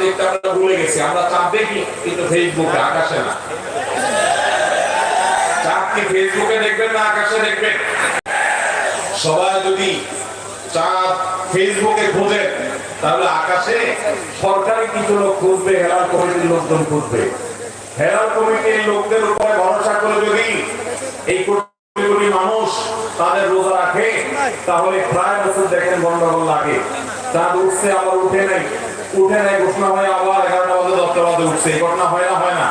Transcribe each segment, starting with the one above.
দেখতে আমরা ভুলে গেছি, আমরা চাঁদ দেখি কিন্তু ফেসবুকে, আকাশে না। চাঁদ কি ফেসবুকে দেখবেন না আকাশে দেখবেন? সবাই যদি চাঁদ ফেসবুকে খুঁজে তাহলে আকাশে সরকারি কিছু লোক খুঁজবে হেরাল কমিটির লোকজন খুঁজবে। হেরাল কমিটির লোকদের উপরে ভরসা করে যদি এই কোটি মানুষ তাদের রোজা রাখে, তাহলে প্রায় বছর দেখেন গন্ডগোল লাগে। চাঁদ উঠছে আবার উঠে নাই। উঠে নাই হয় আবার এগারোটা বাজে দশটা বাজে উঠছে। এই ঘটনা হয় না হয় না।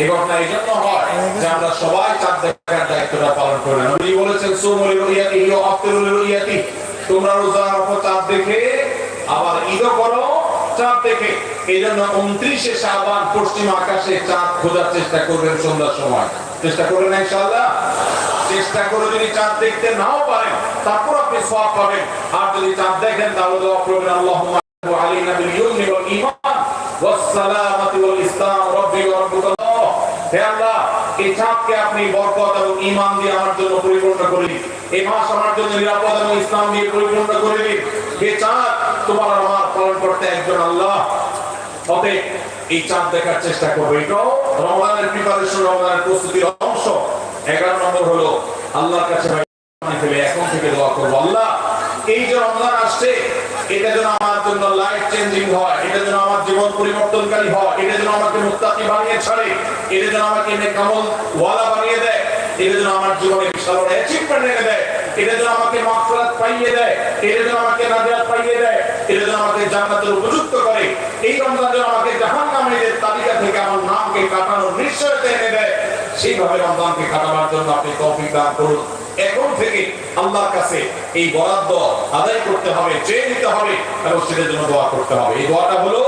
এই ঘটনা এই জন্য হয় যে আমরা সবাই চাঁদ দেখার দায়িত্বটা পালন করি নবী। বলেছেন ইয়া তোমরা রোজা রাখো চাঁদ দেখে আবার ঈদও করো চাঁদ দেখে। এই জন্য উনত্রিশে শাবান পশ্চিম আকাশে চাঁদ খোঁজার চেষ্টা করবেন সন্ধ্যার সময়। চেষ্টা করবেন ইনশাআল্লাহ? চেষ্টা করে যদি চাঁদ দেখতে নাও পারেন তারপর আপনি সওয়াব পাবেন। আর যদি চাঁদ দেখেন তাহলে দোয়া করবেন আল্লাহুম্মা علينا باليمن والايمان والسلامه والاسلام ربي وربك الله হে আল্লাহ এই চাঁদকে আপনি বরকত এবং ঈমান দিয়ে আমার জন্য পরিপূর্ণ করে দিন এই মাস আমার জন্য নিরাপদ এবং ইসলাম দিয়ে পরিপূর্ণ করে দিন হে চাঁদ তোমার আর আমার পালন করতে একজন আল্লাহ অতএব এই চাঁদ দেখার চেষ্টা করবো এটাও রমজানের প্রিপারেশন রমজানের প্রস্তুতির অংশ এগারো নম্বর হলো আল্লাহর কাছে ভাই পানি ফেলে এখন থেকে দোয়া করবো আল্লাহ জন্য লাইফ চেঞ্জিং হয়। এটা যেন আমার জীবন পরিবর্তনকারী হয়। এটা যেন আমাকে মুত্তাকি বানিয়ে ছাড়ে। এটা যেন আমাকে নেকামল ওয়ালা বানিয়ে দেয়। এটা যেন আমার জীবনে বিশাল অ্যাচিভমেন্ট এনে দেয়। এটা যেন আমাকে মাগফিরাত পাইয়ে দেয়। এটা যেন আমাকে নাজাত পাইয়ে দেয়। এটা যেন আমাকে জান্নাতের উপযুক্ত করে। এই রমজান যেন আমাকে জাহান জাহান্নামীদের তালিকা থেকে আমার নামকে কাটানোর নিশ্চয়তা এনে দেয়। সেইভাবে রমজানকে কাটাবার জন্য আপনি তৌফিক দান করুন। এখন থেকে আল্লাহর কাছে এই বরাদ্দ আদায় করতে হবে, চেয়ে নিতে হবে এবং সেটার জন্য দোয়া করতে হবে। এই দোয়াটা হলো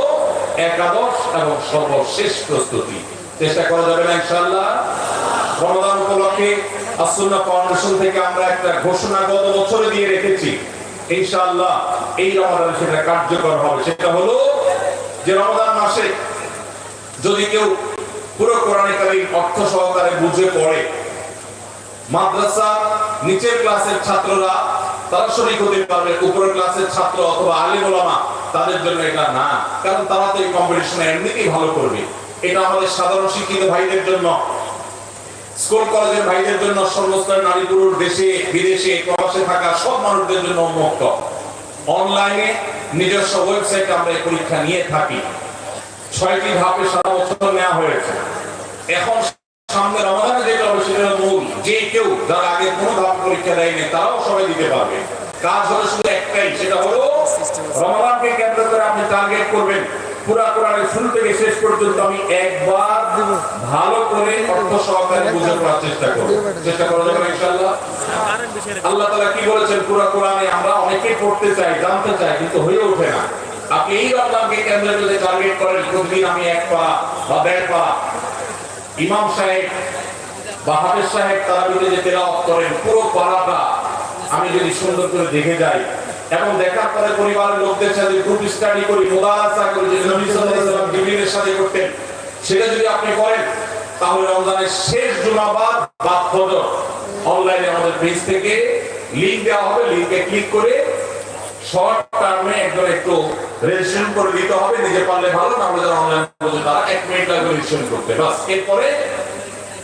একাদশ এবং সর্বশেষ প্রস্তুতি। চেষ্টা করা যাবে না ইনশাআল্লাহ? রমজান উপলক্ষে আসুন্না ফাউন্ডেশন থেকে আমরা একটা ঘোষণা গত বছরে দিয়ে রেখেছি। ইনশাআল্লাহ এই রমজানে সেটা কার্যকর হবে। সেটা হলো যে রমজান মাসে যদি কেউ পুরো কোরআনে কারিম অর্থ সহকারে বুঝে পড়ে মাদ্রাসা, নিচের ক্লাসের ছাত্ররা, তারা শরীক হতে পারবে, উপরের ক্লাসের ছাত্র অথবা আলিম ওলামা, তাদের জন্য এটা না। কারণ তারা তো এই কম্পিটিশনে এমনিতেই ভালো করবে। এটা আমাদের সাধারণ শিক্ষিত ভাইদের জন্য। স্কুল, কলেজের ভাইদের জন্য সর্বস্তরের নারী, পুরুষ, দেশে, বিদেশে, প্রবাসে থাকা সব মানুষদের জন্য উন্মুক্ত। অনলাইনে নিজস্ব ওয়েবসাইটে আমরা এই পরীক্ষা নিয়ে থাকি। ছয়টি ধাপে সারা বছর নেওয়া হয়েছে। এখন সামনে রমাদানে যেটা হবে সেটা মূল যে কেউ যারা আগে কোনো ধাপ পরীক্ষা দেয়নি, তারাও সবাই দিতে পারবে। কাজ হলো শুধু একটাই, সেটা হলো রমাদানকে কেন্দ্র করে আপনি টার্গেট করবেন। পুরা কোরআনের শুরু থেকে শেষ পর্যন্ত আমি একবার ভালো করে অর্থ সহকারে বুঝে পড়ার চেষ্টা করব। চেষ্টা করা যাবে ইনশাআল্লাহ? আল্লাহ তাআলা কি বলেছেন? পুরা কোরআনে আমরা অনেকেই পড়তে চাই, জানতে চাই, কিন্তু হয়ে ওঠে না। আপনি এই রমজানকে কেন্দ্র করে টার্গেট করেন, প্রতিদিন আমি এক পা বা দেড় পা ইমাম সাহেব বা হাফেজ সাহেব তারাবিতে যে তেলাওয়াত করেন, পুরো পাড়াটা আমি যদি সুন্দর করে দেখে যাই এবং দেখার পরে পরিবারের লোকদের সাথে গ্রুপ স্টাডি করি, মুদারাসা করি, যে নবী সাল্লাল্লাহু আলাইহি ওয়াসাল্লাম জিবরিলের সাথে করতেন, সেটা যদি আপনি করেন, তাহলে রমজানের শেষ জুমাবাদ বা ফজর। অনলাইনে আমাদের পেজ থেকে লিংক দেওয়া হবে লিংকে ক্লিক করে শর্ট টার্মে একদম একটু রেজিস্ট্রেশন করে দিতে হবে নিজে পারলে ভালো না হলে যারা অনলাইন করছে তারা এক মিনিট লাগবে রেজিস্ট্রেশন করতে। বাস এরপরে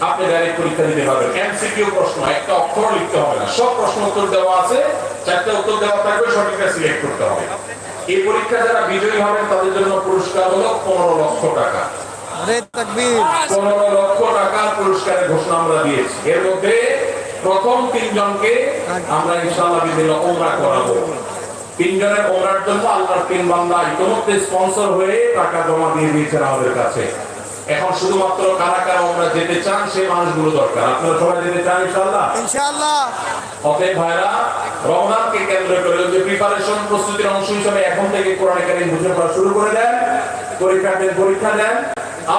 আপনি ডাইরেক্ট পরীক্ষা দিতে পারবেন। এমসিকিউ প্রশ্ন একটা অক্ষর লিখতে হবে না। সব প্রশ্ন উত্তর দেওয়া আছে চারটা উত্তর দেওয়া থাকবে সঠিকটা সিলেক্ট করতে হবে। এই পরীক্ষা যারা বিজয়ী হবেন তাদের জন্য পুরস্কার হলো পনেরো লক্ষ টাকা। পনেরো লক্ষ টাকার পুরস্কারের ঘোষণা আমরা দিয়েছি। এর মধ্যে প্রথম তিনজনকে আমরা ইনশাআল্লাহ বিভিন্ন ওমরা করাবো। তিনজনের ওমরার জন্য আল্লাহর তিন বান্দা ইতিমধ্যে স্পন্সর হয়ে টাকা জমা দিয়ে দিয়েছেন আমাদের কাছে। এখন শুধুমাত্র কারা কারা ওমরা যেতে চান সেই মানুষগুলো দরকার। আপনারা সবাই যেতে চান ইনশাআল্লাহ? ইনশাআল্লাহ। অতএব ভাইরা রমজানকে কেন্দ্র করে যে প্রিপারেশন প্রস্তুতির অংশ হিসেবে এখন থেকে কোরআন কারিম বুঝে পড়া শুরু করে দেন পরীক্ষার্থীর পরীক্ষা দেন।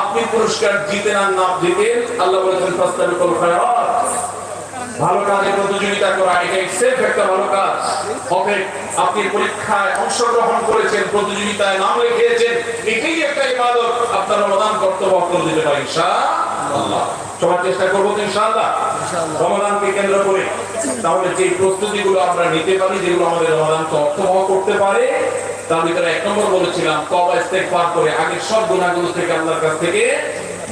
আপনি পুরস্কার জিতেন আর না জিতেন আল্লাহ বলেছেন ফাস্তাবিকুল খায়রাত। ভালো কাজে প্রতিযোগিতা করা এটা সেফ একটা ভালো কাজ। অতএব আপনি পরীক্ষায় অংশগ্রহণ করেছেন প্রতিযোগিতায় নাম লিখিয়েছেন এটাই একটা ইবাদত। আপনার রমজান কর্তব্য করে দিতে পারেন ইনশাআল্লাহ। সবার চেষ্টা করব তো ইনশাআল্লাহ? রমজানকে কেন্দ্র করে। তাহলে যে প্রস্তুতিগুলো আমরা নিতে পারি যেগুলো আমাদের অর্থবহ করতে পারে তার ভিতরে এক নম্বর বলেছিলাম তবা ইস্তেগফার করে আগের সব গুনাহগুলো থেকে আল্লাহর কাছ থেকে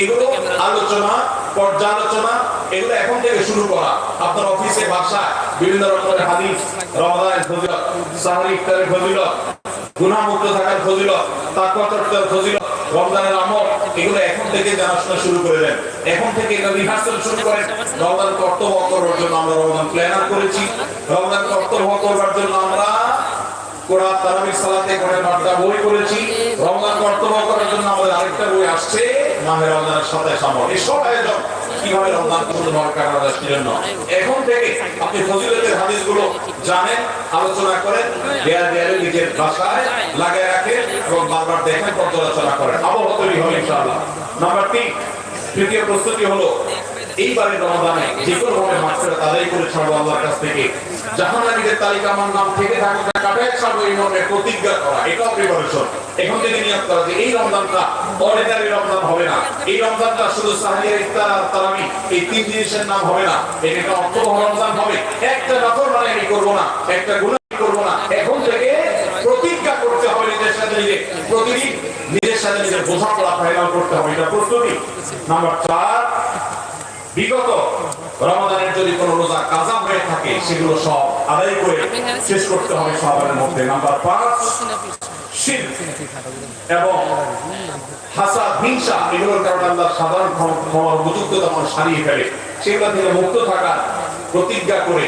এগুলো আলোচনা, পর্যালোচনা, এগুলো এখন থেকে শুরু করা। আপনার অফিসে বাসায় বিভিন্ন রকমের হাদিস রমজানের ফজিলত, সাহরি ইফতারের ফজিলত, গুনাহমুক্ত থাকার ফজিলত তাকওয়া চর্চার ফজিলত, রমজানের আমল, এগুলো এখন থেকে জানাশোনা শুরু করে দেন। এখন থেকে এটা রিহার্সাল শুরু করেন। রমজান কর্তব্য করার জন্য আমরা রমজান প্ল্যানার করেছি। রমজান কর্তব্য করার জন্য আমরা কোরআন, তারাবির, সালাতে করে বার্তা বই করেছি রমজান কর্তব্য করার জন্য আমাদের আরেকটা বই আসছে। মাহে রমজানের সাথে সম্ভব। এই সব কীভাবে রমজান সুন্দরভাবে কাটানো যায় সেজন্য। এখন থেকে আপনি ফজিলতের হাদিসগুলো জানেন, আলোচনা করেন, দেয়াল দেয়ালে নিজের ভাষায় লাগিয়ে রাখেন এবং বারবার দেখেন, পর্যালোচনা করেন। আবহাওয়া তৈরি হবে ইনশাআল্লাহ। নাম্বার তিন, তৃতীয় প্রস্তুতি হলো এইবারে রমাদানে যে কোনো ভাবে মাত্রা তাদের করে ছাড়বো আল্লাহর কাছ থেকে। জাহান্নামীদের তালিকা আমার নাম থেকে থাকুক, না কাটায় ছাড়বো এই মর্মে প্রতিজ্ঞা করা। এটাও প্রিপারেশন এখন থেকে নিয়োগ করা যে এই রমজানটা অর্ডিনারি রমজান হবে না, এই রমজানটা শুধু সাহারিয়া ইফতার আর তারাবি, এই তিন জিনিসের নাম হবে না। এটা একটা অর্থবহ রমজান হবে। একটা নফর মানে আমি করব না, একটা গুণা করব না। এখন থেকে প্রতিজ্ঞা করতে হবে নিজের সাথে নিজে। প্রতিদিন নিজের সাথে নিজের বোঝাপড়া ফাইনাল করতে হবে। এটা প্রস্তুতি। নাম্বার চার বিগত রমাদানের যদি কোনো রোজা কাজা হয়ে থাকে সেগুলো সব আদায় করে শেষ করতে হবে সবার মধ্যে। নাম্বার পাঁচ এবং হাসাদ হিংসা এগুলোর কারণে আল্লাহ সাধারণ ক্ষমার উপযুক্ততা মানুষ হারিয়ে ফেলে। সেগুলো থেকে মুক্ত থাকার প্রতিজ্ঞা করে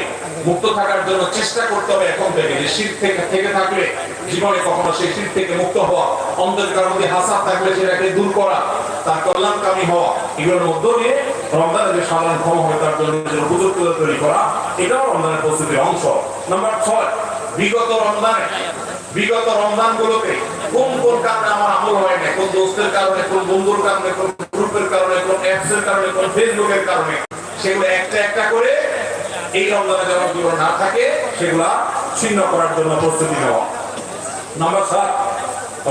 মুক্ত থাকার জন্য চেষ্টা করতে হবে এখন থেকে। যে শীত থেকে থেকে থাকলে জীবনে কখনো সেই শীত থেকে মুক্ত হওয়া অন্তর্কার মধ্যে হাসাদ থাকলে সেটাকে দূর করা তার কল্যাণকামী হওয়া এগুলোর মধ্য দিয়ে রমজানের যে সাধারণ ক্ষমা হয় তার জন্য নিজের উপযুক্ততা তৈরি করা, এটাও রমজানের প্রস্তুতির অংশ। নাম্বার ছয়, বিগত রমজানে, বিগত রমজান গুলোতে কোন কোন কারণে আমার আমল হয় না কোন দোস্তের কারণে, কোন বন্ধুর কারণে, কোন গ্রুপের কারণে, কোন অ্যাপস এর কারণে, কোন ফেসবুকের কারণে? সেগুলো একটা একটা করে এই রমজানে যেন জীবন না থাকে, সেগুলা ছিন্ন করার জন্য প্রস্তুতি নেওয়া। নাম্বার সাত,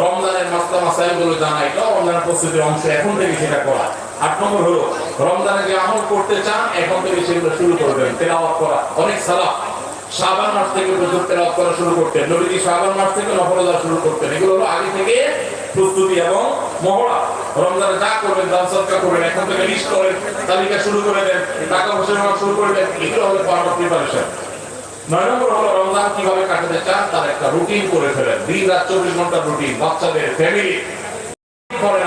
রমজানের মাস্তা মাসাইলগুলো জানা, এটাও রমজানের প্রস্তুতির অংশ, এখন থেকে সেটা করা। আট নম্বর হলো রমজানে যে আমল করতে চান, এখন থেকে সেগুলো শুরু করবেন, তেলাওয়াত করা। অনেক সালাহ শাবান মাস থেকে প্রচুর তেলাওয়াত করা শুরু করতেন। নবীজি শাবান মাস থেকে নফল আদায় শুরু করতেন। এগুলো হলো আগে থেকে প্রস্তুতি এবং মহড়া। রমজানে যা করবেন, দান সৎকার করবেন, এখন থেকে লিস্ট করেন, তালিকা শুরু করে দেন, টাকা পয়সা নেওয়া শুরু করে দেন, এগুলো হলো অফ প্রিপারেশন নয় নম্বর হলো রমজান কীভাবে কাটাতে চান, তার একটা রুটিন করে ফেলেন। দিন রাত চব্বিশ ঘণ্টার রুটিন বাচ্চাদের ফ্যামিলি করেন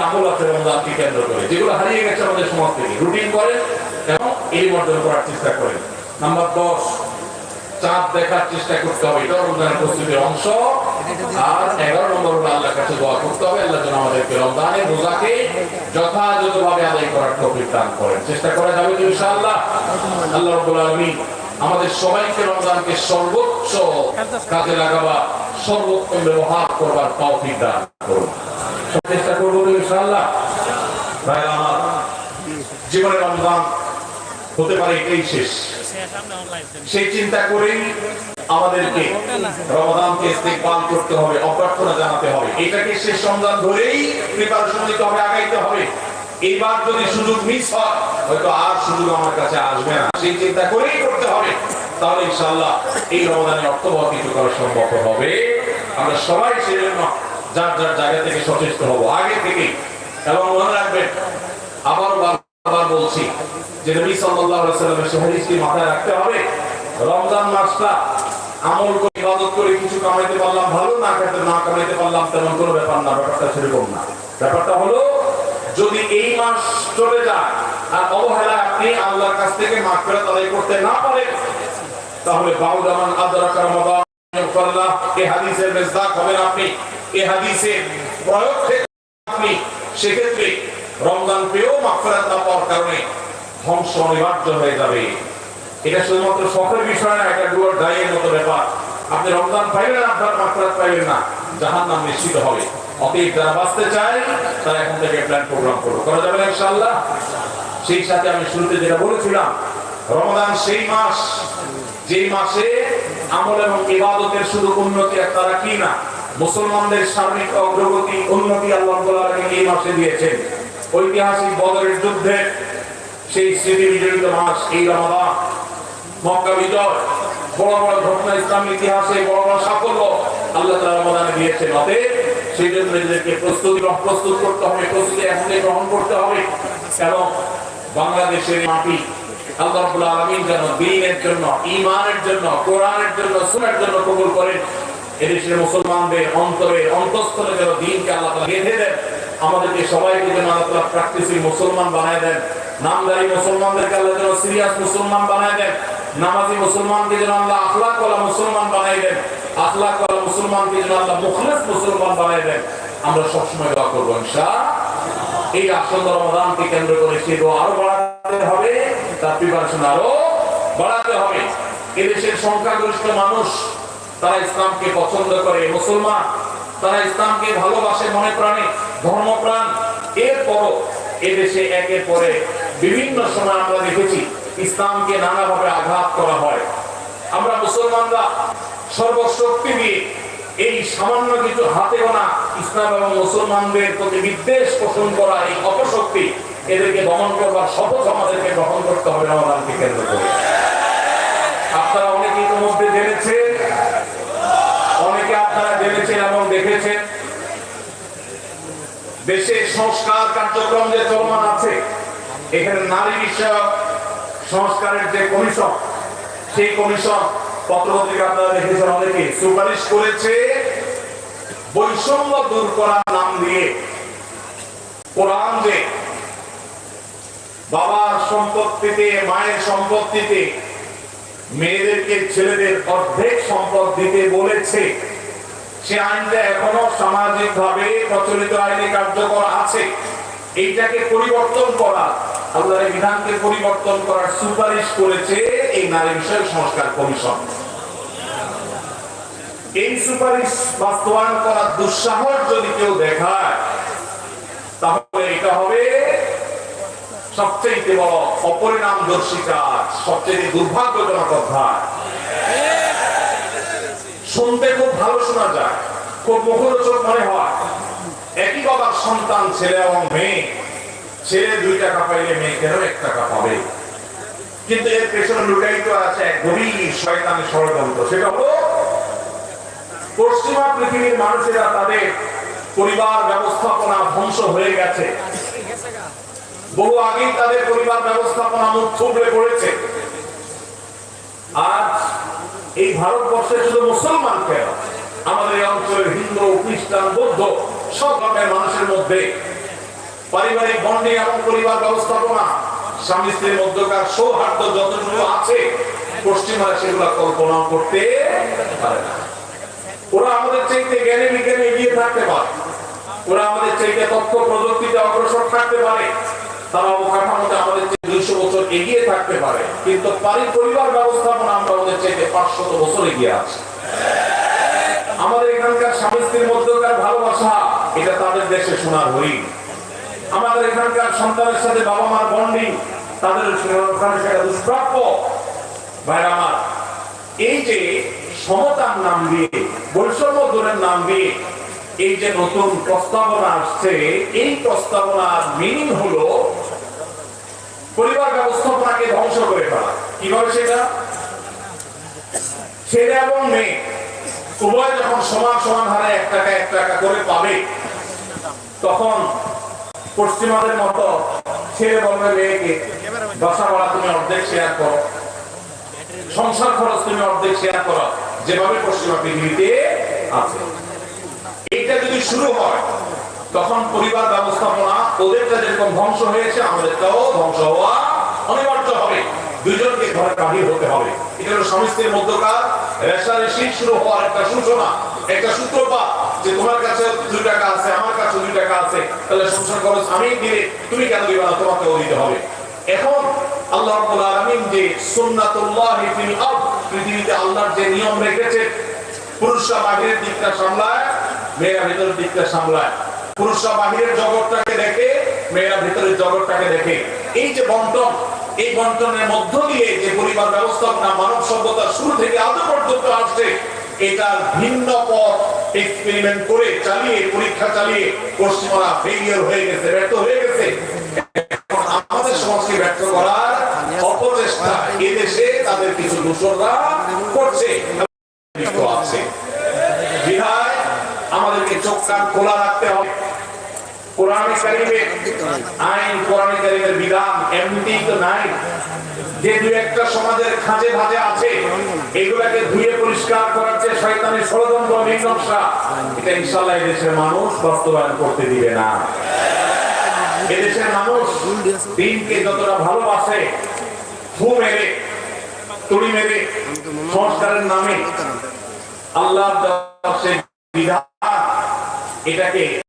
আমল কেন্দ্র করে, যেগুলো হারিয়ে গেছে আমাদের সমাজ থেকে। রুটিন করেন এবং এই অর্জন করার চেষ্টা করেন। নাম্বার দশ, চাঁদ দেখার চেষ্টা করতে হবে। এটা রমজানের প্রস্তুতির অংশ। আর এগারো নম্বর হলো আল্লাহর কাছে দোয়া করতে হবে। আল্লাহ যেন আমাদেরকে রমজানের রোজাকে যথাযথভাবে আদায় করার তৌফিক দান করেন। চেষ্টা করা যাবে ইনশাআল্লাহ। আল্লাহ রাব্বুল আলামিন আমাদের সবাইকে রমজানকে সর্বোচ্চ কাজে লাগাবার সর্বোত্তম ব্যবহার করবার তৌফিক দান করুন। চেষ্টা করব ইনশাআল্লাহ। আমার রমজান হতে পারে এটাই শেষ। সেই চিন্তা আমাদেরকে রমজানকে ইস্তেকবাল করতে হবে, অভ্যর্থনা জানাতে হবে। এটাকে শেষ ধরেই প্রিপারেশন নিতে হবে, আগাইতে হবে। যদি সুযোগ মিস হয়, হয়তো আর সুযোগ আমার কাছে আসবে না। সেই চিন্তা করেই করতে হবে। তাহলে ইনশাআল্লাহ এই রমজানে অর্থবহ কিছু করা সম্ভব হবে। আমরা সবাই সেজন্য যার যার জায়গা থেকে সচেষ্ট হব। আগে থেকে এবং মনে রাখবেন, আবার বারবার বলছি, যে নবী সাল্লাল্লাহু আলাইহি সাল্লামের সেই মাথায় রাখতে হবে। রমজান মাসটা আমল করে ইবাদত করে কিছু কামাইতে পারলাম, ভালো না খেতে না কামাইতে পারলাম, তেমন কোনো ব্যাপার না, ব্যাপারটা সেরকম না। ব্যাপারটা হলো, যদি এই মাস চলে যায় আর অবহেলায় আপনি আল্লাহর কাছ থেকে মাগফিরাত আদায় করতে না পারেন, তাহলে বাউদামান আদরাকা রমাদান ফাল্লাহ এই হাদিসের মেজদাক হবেন আপনি। এই হাদিসের প্রয়োগ থেকে আপনি সেক্ষেত্রে রমজান পেয়েও মাগফিরাত না পাওয়ার কারণে ধ্বংস অনিবার্য হয়ে যাবে। এটা শুধুমাত্র শখের বিষয় না, এটা ডুয়ার দায়ের মতো ব্যাপার। আপনি রমজান পাইবেন, আপনার মাগফিরাত পাইবেন না, জাহান্নাম নিশ্চিত হবে। অতএব যারা বাঁচতে চায়, তারা এখন থেকে প্ল্যান প্রোগ্রাম করবে করা যাবে না ইনশাআল্লাহ? সেই সাথে আমি শুরুতে যেটা বলেছিলাম, রমজান সেই মাস, যেই মাসে আমল এবং ইবাদতের শুধু উন্নতি আর তারা কি না মুসলমানদের সার্বিক অগ্রগতি, উন্নতি আল্লাহ এই মাসে দিয়েছেন। ঐতিহাসিক বদরের যুদ্ধে সেই স্মৃতি বিজড়িত মাস এই রমাদান। মক্কা বিজয়, বড় বড় ঘটনা ইসলামের ইতিহাসে, বড় বড় সাফল্য আল্লাহ তাআলা রমাদানে দিয়েছেন। অতএব সেই জন্য নিজেদেরকে প্রস্তুতি প্রস্তুত করতে হবে, প্রস্তুতি এখনই গ্রহণ করতে হবে। এবং বাংলাদেশের মাটি আল্লাহ রাব্বুল আলামিন যেন দ্বীনের জন্য, ঈমানের জন্য, কোরআনের জন্য, সুন্নাহর জন্য কবুল করেন। এদেশের মুসলমানদের অন্তরে অন্তঃস্থলে যেন দ্বীনকে আল্লাহ তাআলা গেঁথে দেন, আমাদেরকে সবাইকে যেন আল্লাহ প্র্যাকটিসিং মুসলমান বানায় দেন। নামদারি মুসলমানদেরকে আল্লাহ যেন সিরিয়াস মুসলমান বানায় দেন। নামাজি মুসলমানকে যেন আল্লাহ মুসলমান বানায় দেন। মুসলমানকে যেন আল্লাহ মুখলিস মুসলমান বানায় দেন। আমরা সবসময় দোয়া করব এই আসন্ন রমাদানকে কেন্দ্র করে সে দোয়া আরও বাড়াতে হবে, তার প্রিপারেশন আরও বাড়াতে হবে। এদেশের সংখ্যাগরিষ্ঠ মানুষ তারা ইসলামকে পছন্দ করে। মুসলমান, তারা ইসলামকে ভালোবাসে মনে প্রাণে ধর্মপ্রাণ এরপরও এদেশে একের পরে বিভিন্ন সময় আমরা দেখেছি ইসলামকে নানাভাবে আঘাত করা হয়। আমরা মুসলমানরা সর্বশক্তি দিয়ে এই সামান্য কিছু হাতে গোনা ইসলাম এবং মুসলমানদের প্রতি বিদ্বেষ পোষণ করা এই অপশক্তি এদেরকে দমন করবার শপথ আমাদেরকে গ্রহণ করতে হবে রমাদানকে কেন্দ্র করে। আপনারা অনেকে ইতিমধ্যে জেনেছেন অনেকে আপনারা জেনেছেন এবং দেখেছেন দেশে সংস্কার কার্যক্রম যে চলমান আছে, এখানে নারী বিষয়ক সংস্কারের যে কমিশন, সেই কমিশন পত্রপত্রিকা আপনারা দেখেছেন অনেকে সুপারিশ করেছে বৈষম্য দূর করার নাম দিয়ে কোরআন যে বাবার সম্পত্তিতে, মায়ের সম্পত্তিতে, মেয়েদেরকে ছেলেদের অর্ধেক সম্পদ দিতে বলেছে সে আইনটা এখনও সামাজিক ভাবে প্রচলিত আইনে কার্যকর আছে। এইটাকে পরিবর্তন করা, আল্লাহর বিধানকে পরিবর্তন করার সুপারিশ করেছে এই নারী বিষয়ক সংস্কার কমিশন। এই সুপারিশ বাস্তবায়ন করার দুঃসাহস যদি কেউ দেখায়, তাহলে এটা হবে সবচেয়ে বড় অপরিণামদর্শী কাজ সবচেয়ে দুর্ভাগ্যজনক অধ্যায়। শুনতে খুব ভালো শোনা যায়, খুব মুখরোচক মনে হয়। একই বাবার সন্তান, ছেলে এবং মেয়ে। ছেলে দুই টাকা পাইলে মেয়ে কেন এক টাকা পাবে? কিন্তু এর পেছনে লুকায়িত আছে এক গভীর শয়তানি ষড়যন্ত্র। সেটা হলো, পশ্চিমা পৃথিবীর মানুষেরা তাদের পরিবার ব্যবস্থাপনা ধ্বংস হয়ে গেছে। বহু আগেই তাদের পরিবার ব্যবস্থাপনা মুখ থুবড়ে পড়েছে। আজ এই ভারতবর্ষে শুধু মুসলমান কেন? আমাদের অঞ্চলের হিন্দু, খ্রিস্টান, বৌদ্ধ সব ধর্মের মানুষের মধ্যে পারিবারিক বন্ডিং এবং পরিবার ব্যবস্থাপনা, স্বামী স্ত্রীর মধ্যকার সৌহার্দ্য যতটুকু আছে পশ্চিমারা সেগুলো কল্পনা করতে পারে না। ওরা আমাদের চাইতে জ্ঞানে বিজ্ঞানে এগিয়ে থাকতে পারে। ওরা আমাদের চাইতে তথ্য প্রযুক্তিতে অগ্রসর থাকতে পারে। তারা অবকাঠামোতে আমাদের বছর এগিয়ে থাকতে পারে, কিন্তু পারি পরিবার ব্যবস্থাপনা আমরা ওদের চাইতে পাঁচশত বছর এগিয়ে আছি। আমাদের এখানকার স্বামী স্ত্রীর মধ্যকার ভালোবাসা, এটা তাদের দেশে শোনার হরিণ আমাদের এখানকার সন্তানের সাথে বাবা মার বন্ডিং, তাদের সেটা দুষ্প্রাপ্য। ভাইরা আমার, এই যে সমতার নাম দিয়ে, বৈষম্য দূরের নাম দিয়ে এই যে নতুন প্রস্তাবনা আসছে, এই প্রস্তাবনার মিনিং হলো পরিবার ব্যবস্থাপনাকে ধ্বংস করে ফেলা। কীভাবে সেটা? ছেলে এবং মেয়ে, উভয় যখন সমান সমান হারে এক টাকা এক টাকা করে পাবে, তখন পশ্চিমাদের মতো ছেলে বলবে মেয়েকে বাসা ভাড়া তুমি অর্ধেক শেয়ার করো, সংসার খরচ তুমি অর্ধেক শেয়ার করো, যেভাবে পশ্চিমা পৃথিবীতে আছে। এইটা যদি শুরু হয় তখন পরিবার ব্যবস্থাপনা ওদেরটা যেরকম ধ্বংস হয়েছে আমাদেরটাও ধ্বংস হওয়া অনিবার্য হবে। দুজনকে ঘরে বাহির হতে হবে। এটা হলো স্বামী স্ত্রীর মধ্যকার রেশারেশি শুরু হওয়ার একটা সূচনা। একটা সূত্রপাত যে তোমার কাছে দুই টাকা আছে, আমার কাছে দুই টাকা আছে, তাহলে সংসার খরচ আমি দিলে তুমি কেন দিবা না? তোমাকেও দিতে হবে। এখন আল্লাহ রাব্বুল আলামিন যে সুন্নাতুল্লাহি ফিল আরদ, পৃথিবীতে আল্লাহর যে নিয়ম রেখেছে, পুরুষরা বাহিরের দিকটা সামলায়, মেয়েরা ভিতরের দিকটা সামলায়। পুরুষরা বাহিরের জগৎটাকে দেখে, মেয়েরা ভিতরের জগৎটাকে দেখে। এই যে বন্টন, এই বন্টনের মধ্য দিয়ে যে পরিবার ব্যবস্থাপনা মানব সভ্যতার শুরু থেকে আজ পর্যন্ত আসছে, এটার ভিন্ন পথ এক্সপেরিমেন্ট করে চালিয়ে, পরীক্ষা চালিয়ে পশ্চিমরা ফেলিয়ার হয়ে গেছে, ব্যর্থ হয়ে গেছে। আমাদের সমাজকে ব্যর্থ করার অপচেষ্টা এদেশে তাদের কিছু দূষণরা করছে আছে। বিধায় আমাদেরকে চোখ কান খোলা মানুষ বাস্তবায়ন করতে দিবে না। এদেশের মানুষ দিনকে যতটা ভালোবাসে, ফু মেরে, তুড়ি মেরে, সংস্কারের নামে আল্লাহ এটাকে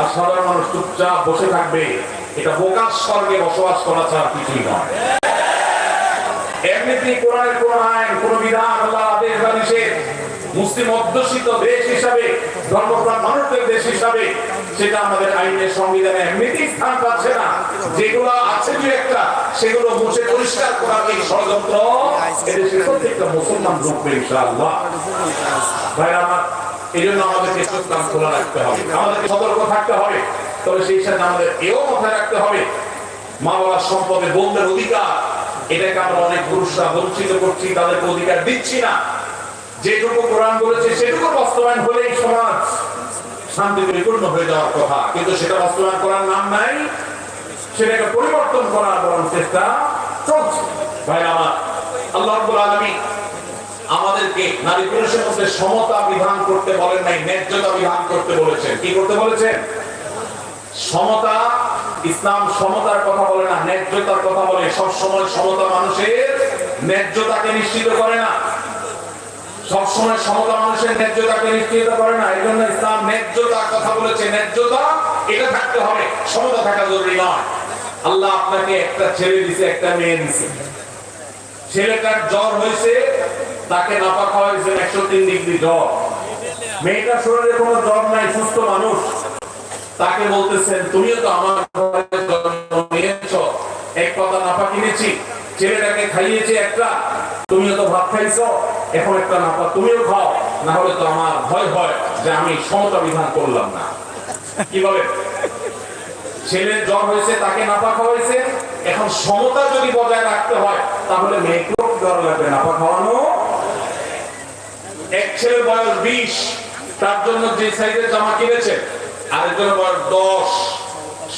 আর সাধারণ মানুষ চুপচাপ বসে থাকবে। এটা বোকার স্বর্গে বসবাস করা ছাড়া কিছুই নয়। এমনিতেই কোরআনের কোন আইন, কোন বিধান আল্লাহ আদেশ বা মুসলিম অধ্যুষিত দেশ হিসাবে, ধর্মপ্রাণ মানুষদের দেশ হিসাবে, সেটা আমাদের আইনের সংবিধানে এমনিতেই স্থান পাচ্ছে না। যেগুলো আছে যে একটা, সেগুলো মুছে পরিষ্কার করার এই ষড়যন্ত্র এদেশের প্রত্যেকটা মুসলমান ঢুকবে ইনশাআল্লাহ। ভাই আমার এই জন্য আমাদেরকে চোখ খোলা রাখতে হবে। আমাদেরকে সতর্ক থাকতে হবে। তবে সেই সাথে আমাদের এও মাথায় রাখতে হবে। মা বাবার সম্পদে বোনদের অধিকার, এটাকে আমরা অনেক পুরুষরা বঞ্চিত করছি, তাদেরকে অধিকার দিচ্ছি না। যেটুকু কোরআন বলেছে, সেটুকু বাস্তবায়ন হলে এই সমাজ শান্তি পরিপূর্ণ হয়ে যাওয়ার কথা। কিন্তু সেটা বাস্তবায়ন করার নাম নাই। সেটাকে পরিবর্তন করার বরং চেষ্টা চলছে। ভাই, আমার আল্লাহ আলামিন আমাদেরকে নারী পুরুষের মধ্যে সমতা বিধান করতে বলেন নাই, ন্যায্যতা বিধান করতে বলেছেন। কি করতে বলেছেন? সমতা, ইসলাম সমতার কথা বলে না, ন্যায্যতার কথা বলে। সব সময় সমতা মানুষের ন্যায্যতাকে নিশ্চিত করে না। সব সময় সমতা মানুষের ন্যায্যতাকে নিশ্চিত করে না। এই জন্য ইসলাম ন্যায্যতার কথা বলেছে। ন্যায্যতা, এটা থাকতে হবে। সমতা থাকা জরুরি নয়। আল্লাহ আপনাকে একটা ছেলে দিছে, একটা মেয়ে দিছে। ছেলেটার জ্বর হয়েছে, তাকে নাপা খাওয়াইছেন একশো তিন ডিগ্রি জ্বর। মেয়েটার শরীরে কোনো জ্বর নাই, সুস্থ মানুষ। তাকে বলতেছেন, তুমিও তো আমার এক কথা নাপা কিনেছি, ছেলেটাকে খাইয়েছে একটা, তুমিও তো ভাত খাইছো, এখন একটা নাপা তুমিও খাও না হলে তো আমার ভয় হয় যে আমি সমতা বিধান করলাম না। কি বলে? ছেলের জ্বর হয়েছে, তাকে নাপা খাওয়াইছে এখন সমতা যদি বজায় রাখতে হয়, তাহলে মেয়েকেও কি লাগবে নাপা খাওয়ানো এক ছেলে বয়স বিশ, তার জন্য যে সাইজের জামা কিনেছে, আরেকজনের বয়স দশ।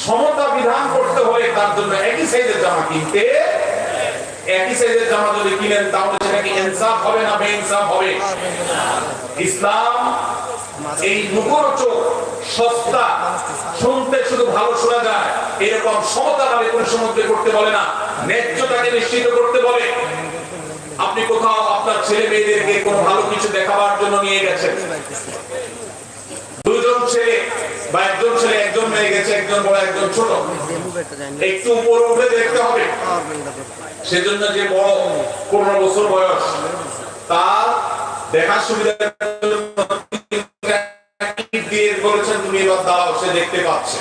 সমতা বিধান করতে হলে তার জন্য একই সাইজের জামা কিনতে। একই সাইজের জামা যদি কিনেন, তাহলে সেটা কি ইনসাফ হবে না বেইনসাফ হবে? ইসলাম, এই মুখরোচক সস্তা, শুনতে শুধু ভালো শোনা যায়। এরকম সমতা নামে কোন সমুদ্রে করতে বলে না, ন্যায্যতাকে নিশ্চিত করতে বলে। আপনি কোথাও আপনার ছেলে মেয়েদেরকে কোনো ভালো কিছু দেখাবার জন্য নিয়ে গেছেন? সেজন্য যে পনেরো বছর বয়স দেখার সুবিধা দেখতে পাচ্ছে।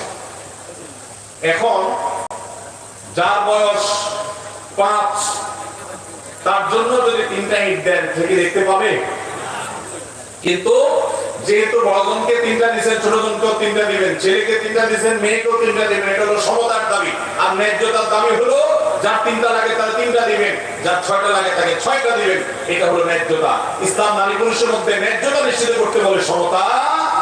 এখন যার বয়স পাঁচ, তার জন্য যদি তিনটা ইট দেন থেকে দেখতে পাবে? কিন্তু যেহেতু বড়জনকে তিনটা দিচ্ছেন ছোটজনকেও তিনটা দিবেন, ছেলেকে তিনটা দিচ্ছেন মেয়েকেও তিনটা দিবেন, এটা হলো সমতার দাবি। আর ন্যায্যতার দাবি হলো, যার তিনটা লাগে তার তিনটা দিবেন, যার ছয়টা লাগে তাকে ছয়টা দিবেন, এটা হলো ন্যায্যতা। ইসলাম নারী পুরুষের মধ্যে ন্যায্যতা নিশ্চিত করতে বলে সমতা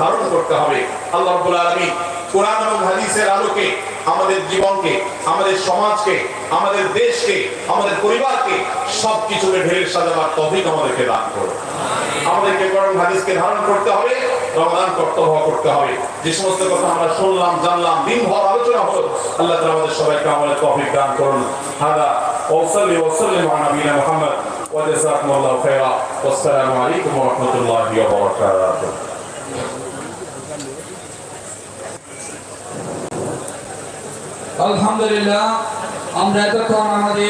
ধারণ করতে হবে। আল্লাহ রাব্বুল আলামিন কোরআন এবং হাদিসের আলোকে আমাদের জীবনকে আমাদের সমাজকে আমাদের দেশকে আমাদের পরিবারকে সবকিছুকে ঢেলে সাজাবার তৌফিক আমাদেরকে দান করুন। আমাদেরকে কোরআন হাদিসকে ধারণ করতে হবে রমাদান কর্তব্য করতে হবে। যে সমস্ত কথা আমরা শুনলাম জানলাম দিনভর আলোচনা হলো আল্লাহ তাআলা আমাদের সবাইকে আমাদের তৌফিক দান করুন। হাদা ওয়াসাল্লি ওয়াসাল্লিম আলা নবিয়িনা মুহাম্মদ ওয়া জাযাকুমুল্লাহু খাইরা ওয়াসসালামু আলাইকুম ওয়া রাহমাতুল্লাহি ওয়া বারাকাতুহু। আলহামদুলিল্লাহ আমরা এতক্ষণ আমাদের